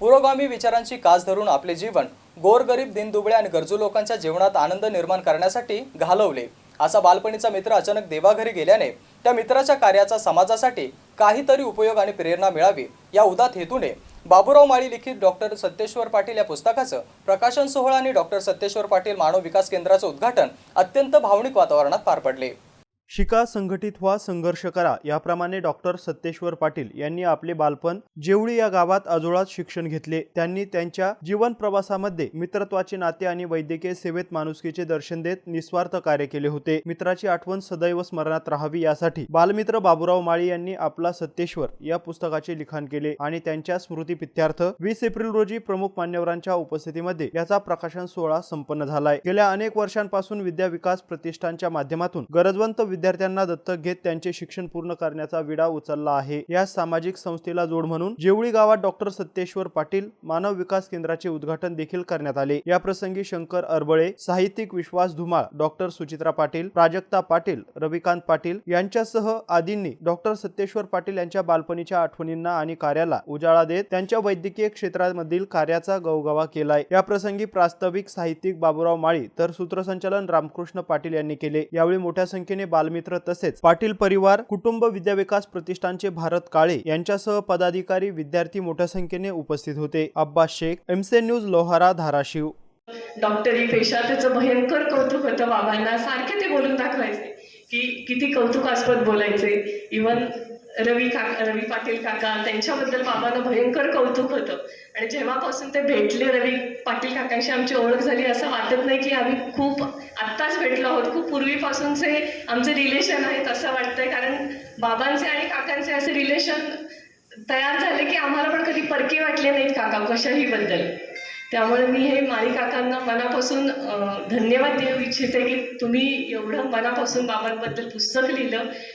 पुरोगामी विचारांची कास धरून आपले जीवन गोरगरीब दिनदुबळे आणि गरजू लोकांच्या जीवनात आनंद निर्माण करण्यासाठी घालवले. असा बालपणीचा मित्र अचानक देवाघरी गेल्याने त्या मित्राच्या कार्याचा समाजासाठी काहीतरी उपयोग आणि प्रेरणा मिळावी या उदात हेतूने बाबूराव माळी लिखित डॉक्टर सत्येश्वर पाटील या पुस्तकाचं प्रकाशन सोहळा आणि डॉक्टर सत्येश्वर पाटील मानव विकास केंद्राचं उद्घाटन अत्यंत भावनिक वातावरणात पार पडले. शिका संघटित व्हा संघर्ष करा याप्रमाणे डॉक्टर सत्तेश्वर पाटील यांनी आपले बालपण जेवळी या गावात आजोळात शिक्षण घेतले त्यांनी त्यांच्या जीवन प्रवासामध्ये मित्रत्वाचे नाते आणि वैद्यकीय सेवेत माणुसकीचे दर्शन देत निस्वार्थ कार्य केले होते. मित्राची आठवण सदैव स्मरणात राहावी यासाठी बालमित्र बाबुराव माळी यांनी आपला सत्तेश्वर या पुस्तकाचे लिखाण केले आणि त्यांच्या स्मृतीपित्यार्थ वीस एप्रिल रोजी प्रमुख मान्यवरांच्या उपस्थितीमध्ये याचा प्रकाशन सोहळा संपन्न झालाय. गेल्या अनेक वर्षांपासून विद्या विकास प्रतिष्ठानच्या माध्यमातून गरजवंत विद्यार्थ्यांना दत्तक घेत त्यांचे शिक्षण पूर्ण करण्याचा विडा उचलला आहे. या सामाजिक संस्थेला जोड म्हणून जेवळी गावात डॉक्टर सत्येश्वर पाटील मानव विकास केंद्राचे उद्घाटन देखील करण्यात आले. या प्रसंगी शंकर अरबळे साहित्यिक विश्वास धुमाळ डॉक्टर सुचित्रा पाटील प्राजक्ता पाटील रविकांत पाटील यांच्यासह आदींनी डॉक्टर सत्येश्वर पाटील यांच्या बालपणीच्या आठवणींना आणि कार्याला उजाळा देत त्यांच्या वैद्यकीय क्षेत्रामधील कार्याचा गवगवा केलाय. या प्रसंगी प्रास्ताविक साहित्यिक बाबूराव माळी तर सूत्रसंचालन रामकृष्ण पाटील यांनी केले. यावेळी मोठ्या संख्येने बाल बालमित्र तसेच पाटील परिवार कुटुंब विद्याविकास प्रतिष्ठानचे भारत काळे यांच्यासह पदाधिकारी विद्यार्थी मोठ्या संख्येने उपस्थित होते. अब्बास शेख एमसे न्यूज लोहारा धाराशिव. डॉक्टरी पेशा त्याचं भयंकर कौतुक होतं बाबांना. सारखे ते बोलून दाखवायचे की किती कौतुकास्पद बोलायचे. इवन रवी का रवी पाटील काका त्यांच्याबद्दल बाबांना भयंकर कौतुक होतं. आणि जेव्हापासून ते भेटले रवी पाटील काकांशी आमची ओळख झाली असं वाटत नाही की आम्ही खूप आत्ताच भेटलो आहोत. खूप पूर्वीपासूनचे आमचे रिलेशन आहेत असं वाटतंय. कारण बाबांचे आणि काकांचे असे रिलेशन तयार झाले की आम्हाला पण कधी परके वाटले नाहीत काका कशाही बद्दल. त्यामुळे मी हे माळी काकांना मनापासून धन्यवाद देऊ इच्छिते की तुम्ही एवढं मनापासून बाबांबद्दल पुस्तक लिहिलं.